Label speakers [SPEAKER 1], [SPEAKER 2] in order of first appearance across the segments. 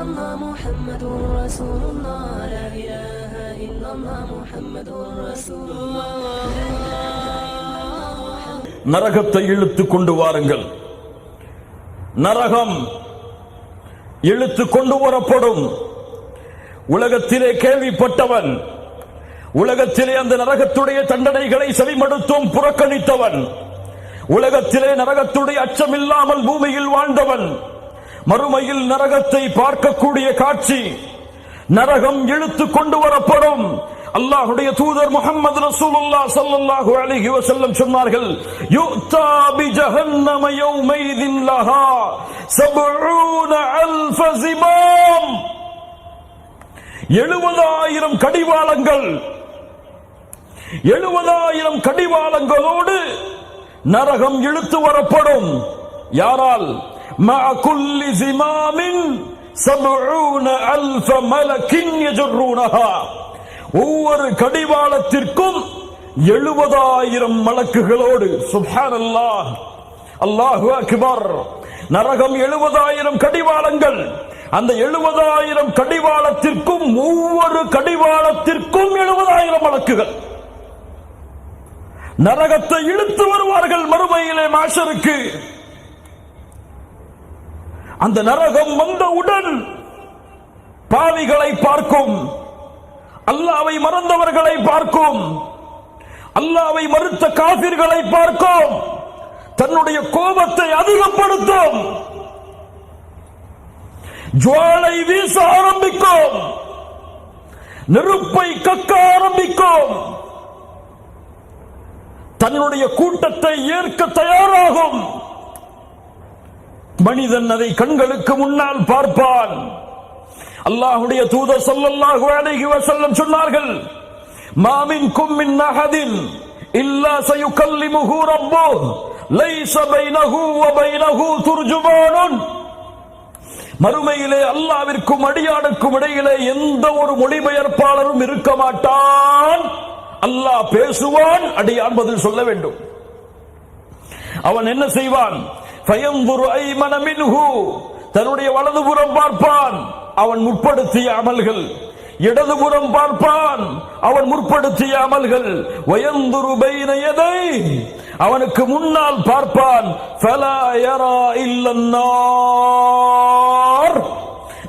[SPEAKER 1] الله محمد رسول الله لا إله إلا الله محمد رسول الله
[SPEAKER 2] நரகத்தை இழுத்து கொண்டு வாருங்கள் நரகம் இழுத்து கொண்டு வரப்படும் உலகத்திலே கேள்விப்பட்டவன் உலகத்திலே அந்த நரகத்துடைய தண்டனைகளை செவிமடுத்தும் புறக்கணித்தவன் உலகத்திலே நரகத்துடைய அச்சமில்லாமல் பூமியில் வாழ்ந்தவன் மறுமையில் நரகத்தை பார்க்கக்கூடிய காட்சி. நரகம் இழுத்து கொண்டு வரப்படும். அல்லாஹுடைய தூதர் முகமது ரசூலுல்லா சல்லல்லாஹு அலைஹி வஸல்லம் சொன்னார்கள் யுக்தா பி ஜஹன்னம யௌமைதின் லஹா 70 அல்ஃப ஜிமாம் எழுபதாயிரம் கடிவாளங்கள் எழுபதாயிரம் கடிவாளங்களோடு நரகம் இழுத்து வரப்படும். யாரால்? مع كل زمام سبعون ألف ملك يجرونها ஒவ்வொரு கடிவாளத்திற்கும் எழுபதாயிரம் மலக்குகளோடு சுப்ஹான் அல்லாஹ் அல்லாஹு அக்பர் நரகம் எழுபதாயிரம் கடிவாளங்கள் அந்த எழுபதாயிரம் கடிவாளத்திற்கும் ஒவ்வொரு கடிவாளத்திற்கும் எழுபதாயிரம் மலக்குகள் நரகத்தை இழுத்து வருவார்கள் மறுமையிலே மாஷருக்கு அந்த நரகம் வந்தவுடன் பாவிகளை பார்க்கும். அல்லாவை மறந்தவர்களை பார்க்கும். அல்லாவை மறுத்த காபிர்களை பார்க்கும். தன்னுடைய கோபத்தை அதிகப்படுத்தும். ஜுவாலை வீச ஆரம்பிக்கும். நெருப்பை கக்க ஆரம்பிக்கும். தன்னுடைய கூட்டத்தை ஏற்க தயாராகும். மனிதன் அதை கண்களுக்கு முன்னால் பார்ப்பான். அல்லாஹுடைய தூதர் சொல்லல்லாஹு அலைஹி வஸல்லம் சொன்னார்கள் மாமின் கும்மின் அஹதின் இல்லா சயுகல்லிமுஹு ரப்புஹ் லைஸ பைனஹு வ பைனஹு துர்ஜுமானுன். மறுமையிலே அல்லாவிற்கும் அடியானுக்கும் இடையிலே எந்த ஒரு மொழிபெயர்ப்பாளரும் இருக்க மாட்டான். அல்லாஹ் பேசுவான் அடியான் பதில் சொல்ல வேண்டும். அவன் என்ன செய்வான்? தன்னுடைய வலதுபுறம் பார்ப்பான் அவன் முற்படுத்திய அமல்கள். இடதுபுறம் பார்ப்பான் அவன் முற்படுத்திய அமல்கள். வயந்துரு எதை அவனுக்கு முன்னால் பார்ப்பான்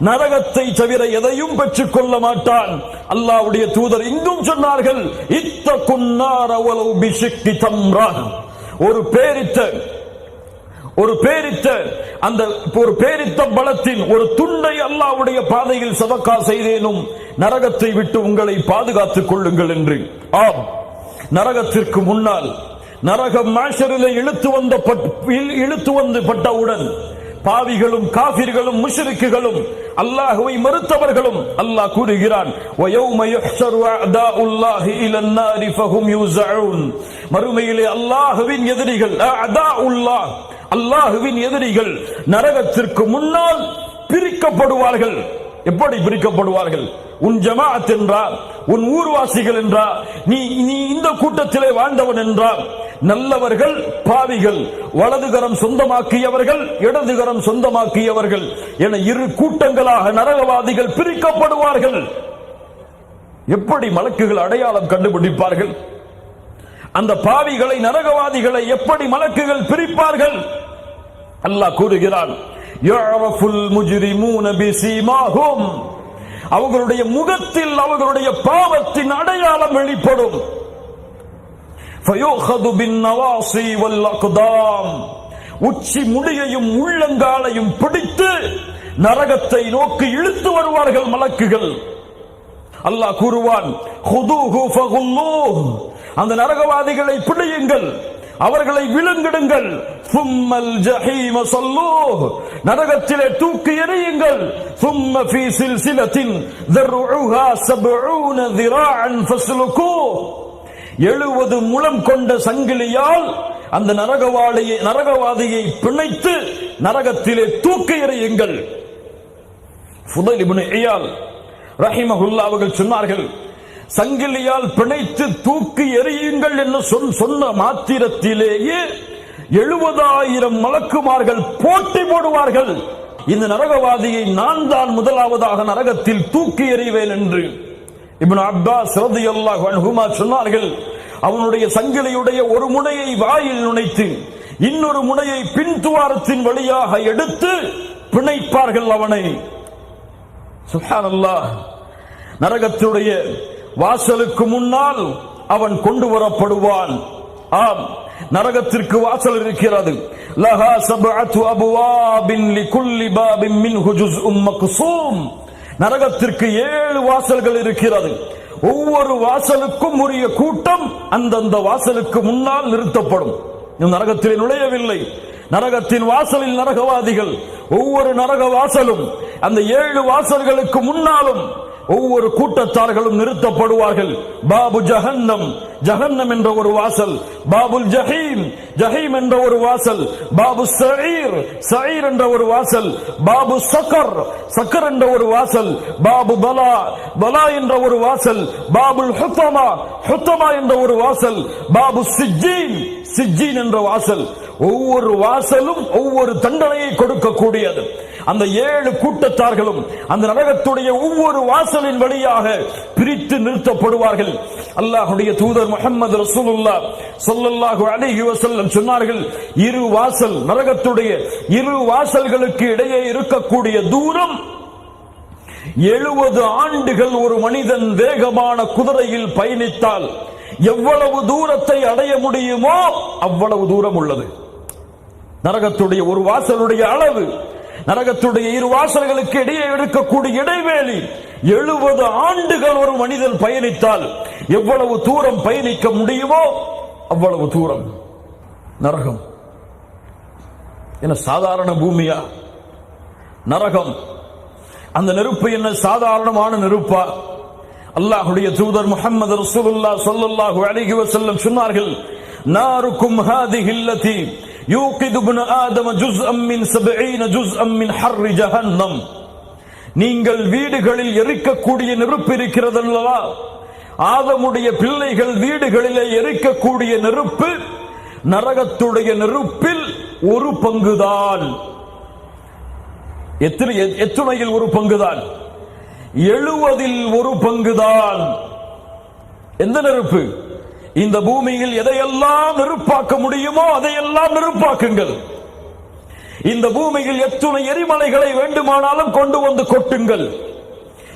[SPEAKER 2] நரகத்தை தவிர எதையும் பெற்றுக் கொள்ள மாட்டான். அல்லாவுடைய தூதர் இங்கும் சொன்னார்கள் இத்த குன்னார் அவளவு பிசிக்கி தம்ரான். ஒரு பேரித்த ஒரு பேரித்த அந்த ஒரு பேரித்த பலத்தின் ஒரு துண்டை அல்லாவுடைய பாதையில் சதக்கா செய்தேனும் நரகத்தை விட்டு உங்களை பாதுகாத்துக் கொள்ளுங்கள் என்று. ஆம். நரகத்திற்கு முன்னால் நரக மாஷரில் இழுத்து வந்த இழுத்து வந்து பட்டவுடன் பாவிகளும் காபிர்களும் முஷரிக்குகளும் அல்லாஹுவை மறுத்தவர்களும் அல்லாஹ் கூறுகிறான் மறுமையிலே அல்லாஹுவின் எதிரிகள் அல்லாஹுவின் எதிரிகள் நரகத்திற்கு முன்னால் பிரிக்கப்படுவார்கள். எப்படி பிரிக்கப்படுவார்கள்? உன் ஜமாஅத் என்றார் உன் ஊர்வாசிகள் என்றார் நீ நீ இந்த கூட்டத்திலே வாழ்ந்தவன் என்றார் நல்லவர்கள் பாவிகள் வலதுகரம் சொந்தமாக்கியவர்கள் இடதுகரம் சொந்தமாக்கியவர்கள் என இரு கூட்டங்களாக நரகவாதிகள் பிரிக்கப்படுவார்கள். எப்படி மலக்குகள் அடையாளம் கண்டுபிடிப்பார்கள்? அந்த பாவிகளை நரகவாதிகளை எப்படி மலக்குகள் பிரிப்பார்கள்? அல்லாஹ் கூறுகிறான் அவர்களுடைய முகத்தில் அவர்களுடைய பாவத்தின் அடையாளம் வெளிப்படும். உச்சி முடியையும் உள்ளங்காலையும் பிடித்து நரகத்தை நோக்கி இழுத்து வருவார்கள் மலக்குகள். அல்லாஹ் கூறுவான் அந்த நரகவாதிகளை பிடியுங்கள் அவர்களை விழுங்கிடுங்கள். சும்மல் ஜஹீம சொல்லூஹ் நரகத்திலே தூக்கி எறியுங்கள் சும்ம ஃபீ சில்சிலத்தின் தர்உஹா சபூன திராஅன் ஃபஸ்லுகூ எழுபது முழம் கொண்ட சங்கிலியால் அந்த நரகவாளியை நரகவாதியை பிணைத்து நரகத்திலே தூக்கி எறியுங்கள். ஃபுதல் இப்னு ரஹிமஹுல்லா அவர்கள் சொன்னார்கள் சங்கிலியால் பிணைத்து தூக்கி எறியுங்கள் என்று சொன்ன மாத்திரத்திலேயே எழுபதாயிரம் மலக்குமார்கள் போட்டி போடுவார்கள். இந்த நரகவாதியை நான் தான் முதலாவதாக நரகத்தில் தூக்கி எறிவேன் என்று இப்னு அப்பாஸ் ரதியல்லாஹு அன்ஹுமா சொன்னார்கள். அவனுடைய சங்கிலியுடைய ஒரு முனையை வாயில் நுழைத்து இன்னொரு முனையை பின்துவாரத்தின் வழியாக எடுத்து பிணைப்பார்கள் அவனை. சுஹானல்லாஹ் நரகத்துடைய வாசலுக்கு முன்னால் அவன் கொண்டு வரப்படுவான். ஆம் நரகத்திற்கு வாசல் இருக்கிறது. லஹா சபஅத்து அபுவாபின் லிகுல்லி பாபின் மின்ஹு ஜுஸ்உம் மக்ஸூம் நரகத்திற்கு ஏழு வாசல்கள் இருக்கிறது. ஒவ்வொரு வாசலுக்கும் உரிய கூட்டம் அந்தந்த வாசலுக்கு முன்னால் நிறுத்தப்படும். நரகத்தில் நுழையவில்லை. நரகத்தின் வாசலில் நரகவாதிகள் ஒவ்வொரு நரக வாசலும் அந்த ஏழு வாசல்களுக்கு முன்னாலும் ஒவ்வொரு கூட்டத்தார்களும் நிறுத்தப்படுவார்கள். பாபு ஜஹன்னம். ஜஹன்னம் என்ற ஒரு வாசல். பாபுல் ஜஹீம். ஜஹீம் என்ற ஒரு வாசல். பாபு சயீர் சயீர் என்ற ஒரு வாசல். பாபு சக்கர். சக்கர் என்ற ஒரு வாசல். பாபு பலா. பலா என்ற ஒரு வாசல். பாபுல் ஹுத்தமா. ஹுத்தமா என்ற ஒரு வாசல். பாபு சிஜீன் சிஜீன் என்ற வாசல். ஒவ்வொரு வாசலும் ஒவ்வொரு தண்டனையை கொடுக்கக்கூடியது. அந்த ஏழு கூட்டத்தார்களும் அந்த நரகத்துடைய ஒவ்வொரு வாசலின் வழியாக பிரித்து நிறுத்தப்படுவார்கள். அல்லாஹுடைய தூதர் முகமது ரசூலுல்லா சொல்லல்லாஹு அலைஹி வஸல்லம் சொன்னார்கள் இரு வாசல் நரகத்துடைய இரு வாசல்களுக்கு இடையே இருக்கக்கூடிய தூரம் எழுபது ஆண்டுகள் ஒரு மனிதன் வேகமான குதிரையில் பயணித்தால் எவ்வளவு தூரத்தை அடைய முடியுமோ அவ்வளவு தூரம் உள்ளது. நரகத்துடைய ஒரு வாசலுடைய அளவு நரகத்துடைய இரு வாசல்களுக்கு இடையே இருக்கக்கூடிய இடைவேளி எழுபது ஆண்டுகள் ஒரு மனிதன் பயணித்தால் எவ்வளவு தூரம் பயணிக்க முடியுமோ அவ்வளவு தூரம். நரகம். என்ன சாதாரண பூமியா? நரகம். அந்த நெருப்பு என்ன சாதாரணமான நெருப்பா? அல்லாஹுடைய தூதர் முகமது ரசூலுல்லாஹ் ஸல்லல்லாஹு அலைஹி சொன்னார்கள் நாருக்கும் ஹாதி அல்லதி யூகிது இப்னு ஆதம ஜுஸ்அம் மின் 70 ஜுஸ்அம் மின் ஹர்ரி ஜஹன்னம். நீங்கள் வீடுகளில் எரிக்கக்கூடிய நெருப்பு இருக்கிறது அல்லவா ஆதமுடைய பிள்ளைகள் வீடுகளிலே எரிக்கக்கூடிய நெருப்பு நரகத்துடைய நெருப்பில் ஒரு பங்குதான். எத்தனை எத்துணையில் ஒரு பங்குதான். எழுவதில் ஒரு பங்குதான். எந்த நெருப்பு? இந்த பூமியில் எதையெல்லாம் நெருப்பாக்க முடியுமோ அதையெல்லாம் நெருப்பாக்குங்கள். இந்த பூமியில் எத்துணை எரிமலைகளை வேண்டுமானாலும் கொண்டு வந்து கொட்டுங்கள்.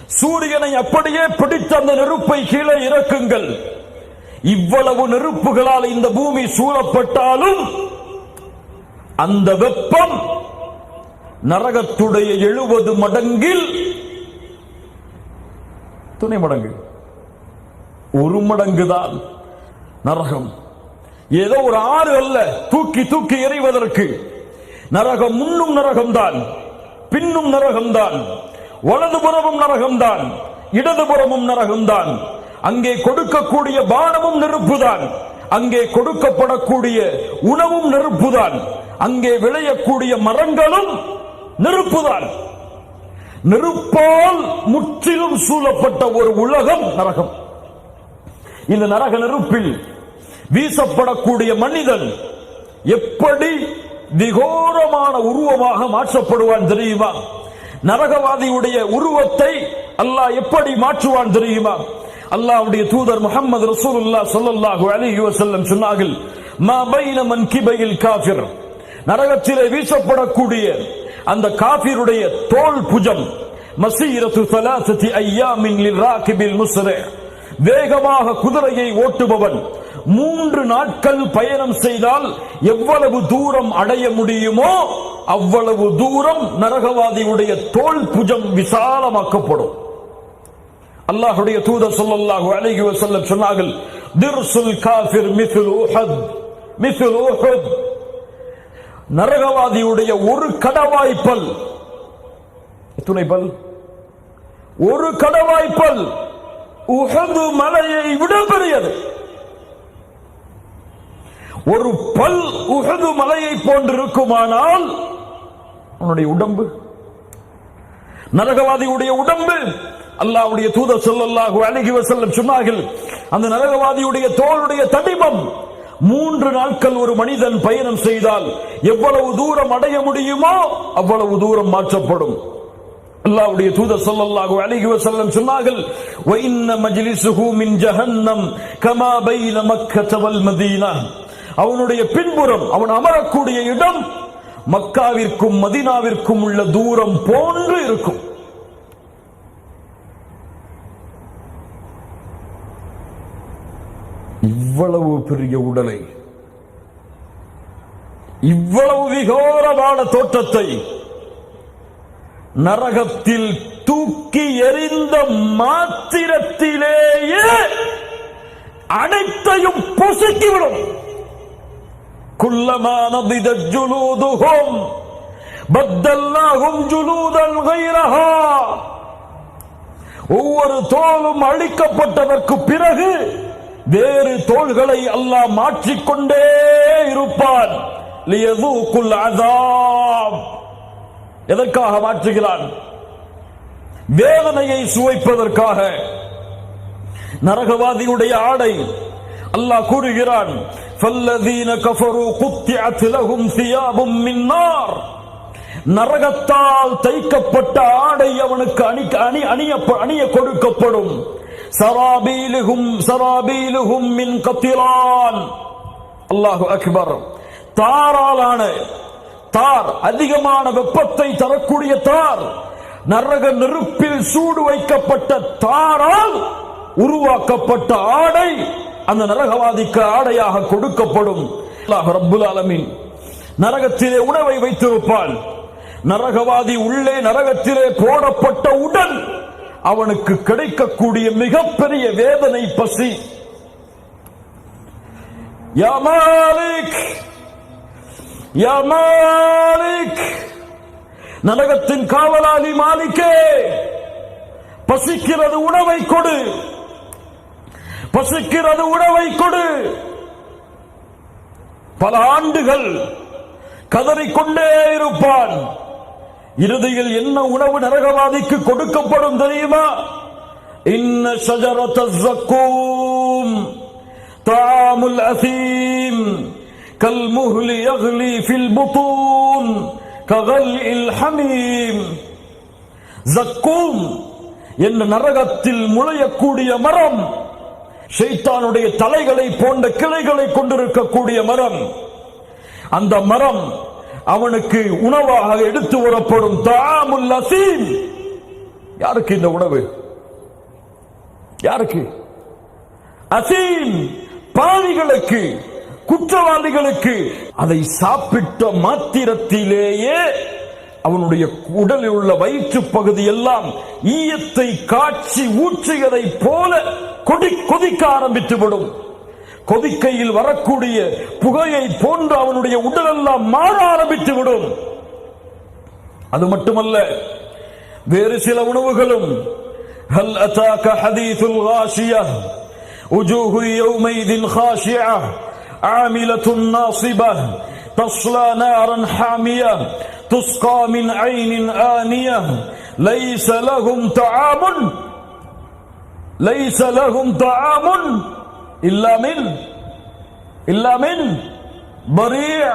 [SPEAKER 2] சூரியனை அப்படியே பிடித்த அந்த நெருப்பை கீழே இறக்குங்கள். இவ்வளவு நெருப்புகளால் இந்த பூமி சூழப்பட்டாலும் அந்த வெப்பம் நரகத்துடைய எழுபது மடங்கில் துணை மடங்கு. ஒரு மடங்குதான். நரகம். ஏதோ ஒரு ஆறு அல்ல தூக்கி தூக்கி எறிவதற்கு. நரகம் முன்னும் நரகம்தான் பின்னும் நரகம்தான் வலதுபுறமும் நரகம்தான் இடதுபுறமும் நரகம்தான். அங்கே கொடுக்கக்கூடிய பானமும் நெருப்புதான் அங்கே கொடுக்கப்படக்கூடிய உணவும் நெருப்புதான் அங்கே விளையக்கூடிய மரங்களும் நெருப்புதான். நெருப்பால் முற்றிலும் சூழப்பட்ட ஒரு உலகம் நரகம். இந்த நரக நெருப்பில் வீசப்படக்கூடிய மனிதன் எப்படி விகோரமான உருவமாக மாற்றப்படுவான் தெரியுமா? நரகவாதியுடைய உருவத்தை அல்லாஹ் எப்படி மாற்றுவான் தெரியுமா? அல்லாஹ்வுடைய தூதர் முகமது ரசூலுல்லா சொல்லல்லாஹு அலிஹி வசல்லம் சொன்னார்கள் மா பைன மன்கிபையில் காஃபிர். நரகத்திலே வீசப்படக்கூடிய அந்த காஃபிருடைய தோல் புஜம் மசீரத்து சலாசத்தி ஐயாமின் லிராகிபில் முஸ்ரே. வேகமாக குதிரையை ஓட்டுபவன் மூன்று நாட்கள் பயணம் செய்தால் எவ்வளவு தூரம் அடைய முடியுமோ அவ்வளவு தூரம் நரகவாதியுடைய தோல் புஜம் விசாலமாக்கப்படும். அல்லாஹுடைய தூதர் ஸல்லல்லாஹு அழகி வஸல்லம் சொன்னார்கள் திர்சுல் காஃபிர் மித்லு உஹத் மித்லு உஹத். நரகவாதியுடைய ஒரு கடவாய்ப்பல் எத்துணை பல்? ஒரு கடவாய்ப்பல் உஹது மலையை விட பெரியது. ஒரு பல் உகது மலையை போன்றிருக்குமானால் அவனுடைய உடம்பு நரகவாதியுடைய உடம்பு அல்லாவுடைய தூதர் ஸல்லல்லாஹு அலைஹி செல்லம் சொன்னார்கள் அந்த நரகவாதியுடைய தோளுடைய தடிமம் மூன்று நாட்கள் ஒரு மனிதன் பயணம் செய்தால் எவ்வளவு தூரம் அடைய முடியுமோ அவ்வளவு தூரம் மாற்றப்படும். அல்லாவுடைய தூதர் ஸல்லல்லாஹு அலைஹி வஸல்லம் சொன்னார்கள் வ இன்ன மஜ்லிஸுஹு மின் ஜஹன்னம் கமா பைன மக்கத வல் மதீனா. அவனுடைய பின்புறம் அவன் அமரக்கூடிய இடம் மக்காவிற்கும் மதினாவிற்கும் உள்ள தூரம் போன்று இருக்கும். இவ்வளவு பெரிய உடலை இவ்வளவு விகோரமான தோற்றத்தை நரகத்தில் தூக்கி எறிந்த மாத்திரத்திலேயே அனைத்தையும் பொசுக்கிவிடும். குல்லமா நபித ஜுலூதுஹும் பத்தல்லாஹும் ஜுலூதன் கைரஹா ஒவ்வொரு தோலும் அழிக்கப்பட்டதற்கு பிறகு வேறு தோள்களை அல்லாஹ் மாற்றிக்கொண்டே இருப்பான். எதற்காக மாற்றுகிறான்? வேதனையை சுவைப்பதற்காக. நரகவாதியுடைய ஆடை அல்லாஹ் கூறுகிறான் فَالَّذِينَ كَفَرُوا قُطِّعَتْ لَهُمْ ثِيَابٌ مِّن نَّارٍ நரகத்தால் தைக்கப்பட்ட ஆடை அவனுக்கு அணி அணி அணிய அணிய கொடுக்கப்படும் சராபீலுகும் சராபீலுகும் மின் கத்திரான் அல்லாஹு அக்பர் தாராலான தார் அதிகமான வெப்பத்தை தரக்கூடிய தார் நரக நெருப்பில் சூடு வைக்கப்பட்ட தாரால் உருவாக்கப்பட்ட ஆடை அந்த நரகவாதிக்கு ஆடையாக கொடுக்கப்படும். ரப்புல் நரகத்திலே உணவை வைத்திருப்பான். நரகவாதி உள்ளே நரகத்திலே போடப்பட்ட உடன் அவனுக்கு கிடைக்கக்கூடிய மிகப்பெரிய வேதனை பசி. யமாலிக் யமாலிக் நரகத்தின் காவலாளி மாலிக்கே பசிக்கிறது உணவை கொடு. பசிக்கிறது உணவை கொடு பல ஆண்டுகள் கதறிக்கொண்டே இருப்பான் இறுதியில் என்ன உணவு நரகவாதிக்கு கொடுக்கப்படும் தெரியுமா இன்ன ஷஜரத ஜக்கூம் தாமுல் அசீம் كالمهل يغلي في البطون كغلء الحميم ஜக்கூம் என்ற நரகத்தில் முளையக்கூடிய மரம் ஷைத்தானுடைய தலைகளை போன்ற கிளைகளை கொண்டிருக்கக்கூடிய மரம். அந்த மரம் அவனுக்கு உணவாக எடுத்து வரப்படும் தாமுல் அசீம். யாருக்கு இந்த உணவு? யாருக்கு? அசீம் பாவிகளுக்கு குற்றவாளிகளுக்கு. அதை சாப்பிட்ட மாத்திரத்திலேயே அவனுடைய உடலில் உள்ள வயிற்று பகுதி எல்லாம் ஈயத்தை காட்சி ஊற்றுகிறதை போல கொடி கொதிக்க ஆரம்பித்து விடும் கொதிக்கையில் வரக்கூடிய புகையை போன்று அவனுடைய உடலெல்லாம் மாற ஆரம்பித்து விடும் அது மட்டுமல்ல வேறு சில உணவுகளும் هل أتاك حديث الغاشية وجوه يومئذ خاشعة عاملة ناصبة تصلى نارا حامية تسقى من عين آنية ليس لهم طعام ليس لهم طعام إلا من إلا من ضريع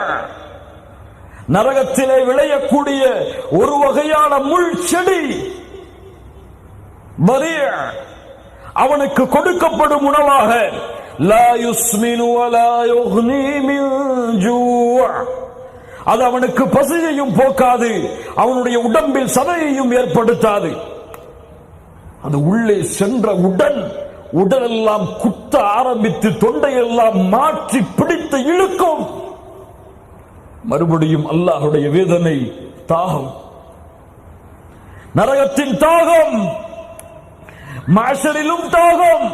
[SPEAKER 2] நரகத்திலே விளையக்கூடிய ஒரு வகையான முள் செடி பரிய அவனுக்கு கொடுக்கப்படும் உணவாக லா யுஸ்மினு வலா யுக்னி மின் ஜூ' அது அவனுக்கு பசியையும் போக்காது அவனுடைய உடம்பில் சதையையும் ஏற்படுத்தாது அது உள்ளே சென்ற உடன் உடலெல்லாம் குத்த ஆரம்பித்து தொண்டையெல்லாம் மாற்றி பிடித்து இழுக்கும். மறுபடியும் அல்லாஹுடைய வேதனை தாகம். நரகத்தின் தாகம் மாசரிலும் தாகம்.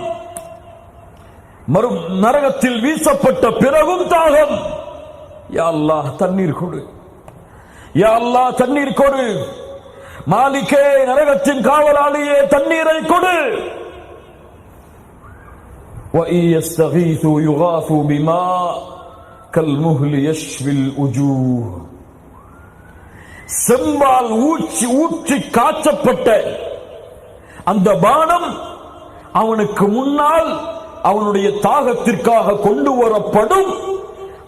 [SPEAKER 2] மறு நரகத்தில் வீசப்பட்ட பிறகும் தாகம். யா அல்லாஹ் தண்ணீர் கொடு. யா அல்லாஹ் தண்ணீர் கொடு. மாலிகே நரகத்தின் காவலாளியே தண்ணீரை கொடு وإن يستغيثوا يغاثوا بماء كالمهل يشفي الوجوه செம்பால் ஊற்றி ஊற்றி காய்ச்சப்பட்ட அந்த பானம் அவனுக்கு முன்னால் அவனுடைய தாகத்திற்காக கொண்டு வரப்படும்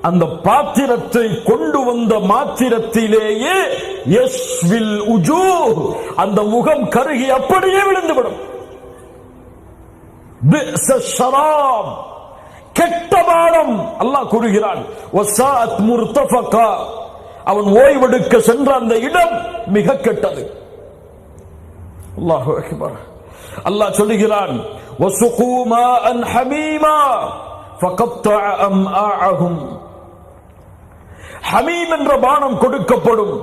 [SPEAKER 2] அந்த பாத்திரத்தை கொண்டு வந்த மாத்திரத்திலேயே எஸ்வில் உஜூ அந்த முகம் கருகி அப்படியே விழுந்துவிடும். பிஅஸ ஷராப் கெட்ட பானம் அல்லாஹ் கூறுகிறான். வசாத் அவன் ஓய்வெடுக்க சென்ற அந்த இடம் மிக கெட்டது. அல்லாஹு அக்பர். அல்லாஹ் சொல்லுகிறான் வசுகு அன் ஹமீமா فقطع أمعاءهم ஹமீம் என்ற பானம் கொடுக்கப்படும்.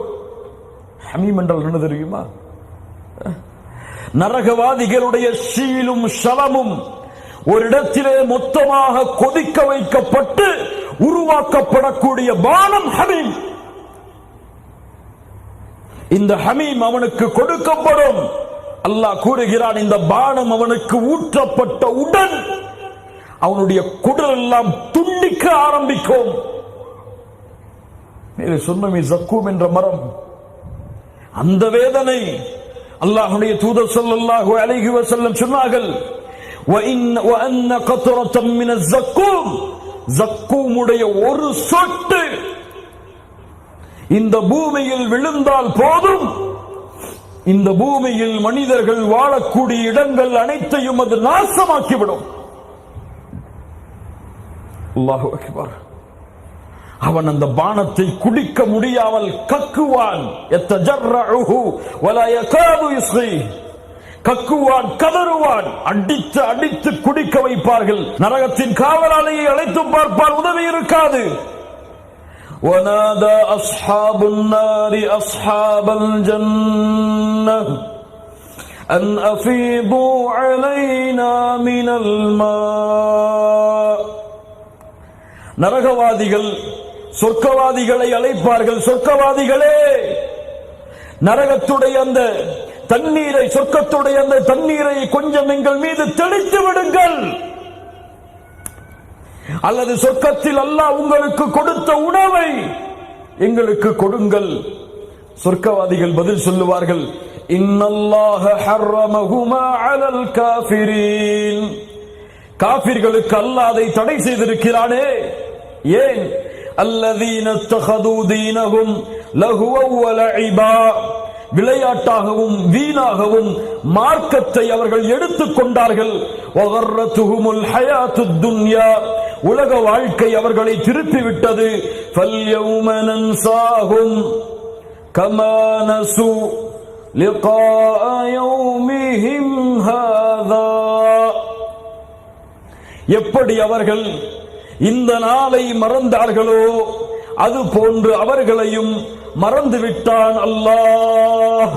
[SPEAKER 2] ஹமீம் என்றால் என்ன தெரியுமா? நரகவாதிகளுடைய சீலும் ஷலமும் ஒரு இடத்திலே மொத்தமாக கொதிக்க வைக்கப்பட்டு உருவாக்கப்படக்கூடிய பானம் ஹமீம். இந்த ஹமீம் அவனுக்கு கொடுக்கப்படும். அல்லாஹ் கூறுகிறான் இந்த பானம் அவனுக்கு ஊற்றப்பட்ட உடன் அவனுடைய குடல் எல்லாம் துண்டிக்க ஆரம்பிக்கும். மேலே சொன்னமே ஜக்கூம் என்ற மரம். அந்த வேதனை அல்லாஹுடைய தூதர் சொல்லல்லாஹு அலைஹி வசல்லம் சொன்னார்கள். ஜக்கூமுடைய ஒரு சொட்டு இந்த பூமியில் விழுந்தால் போதும். இந்த பூமியில் மனிதர்கள் வாழக்கூடிய இடங்கள் அனைத்தையும் அது நாசமாக்கிவிடும். அல்லாஹு அக்பர். அவன் அந்த பானத்தை குடிக்க முடியாமல் கக்குவான் எத்தஜர்ரஉஹு வலா யகாது யுஸ்கி கக்குவான் கதறுவான் அடித்து அடித்து குடிக்க வைப்பார்கள் நரகத்தின் காவலாளியை அழைத்து பார்ப்பார் உதவி இருக்காது ونادى أصحاب النار أصحاب الجنة أن أفيضوا علينا من الماء நரகவாதிகள் சொர்க்கவாதிகளை அழைப்பார்கள் சொர்க்கவாதிகளே! நரகத்துடைய அந்த தண்ணீரை சொர்க்கத்துடைய அந்த தண்ணீரை கொஞ்சம் எங்கள் மீது தெளித்து விடுங்கள்! அல்லது சொர்க்கத்தில் அல்லாஹ் உங்களுக்கு கொடுத்த உணவை எங்களுக்கு கொடுங்கள்! சொர்க்கவாதிகள் பதில் சொல்லுவார்கள் இன்னல்லாஹ ஹர்ரமஹுமா அலல் காஃபிரீன். காபிர்களுக்கு அல்லாஹ் அதை தடை செய்திருக்கிறானே! ஏன்? அல்லதீன தகதூதீனகும் லகுவலஇபா விளையாட்டாகவும் வீணாகவும் மார்க்கத்தை அவர்கள் எடுத்துக் கொண்டார்கள். உலக வாழ்க்கை அவர்களை திருப்பி விட்டது சாகும் கமானசு எப்படி அவர்கள் இந்த நாளை மறந்தார்களோ? அது போன்று அவர்களையும் மறந்து விட்டான் அல்லாஹ்.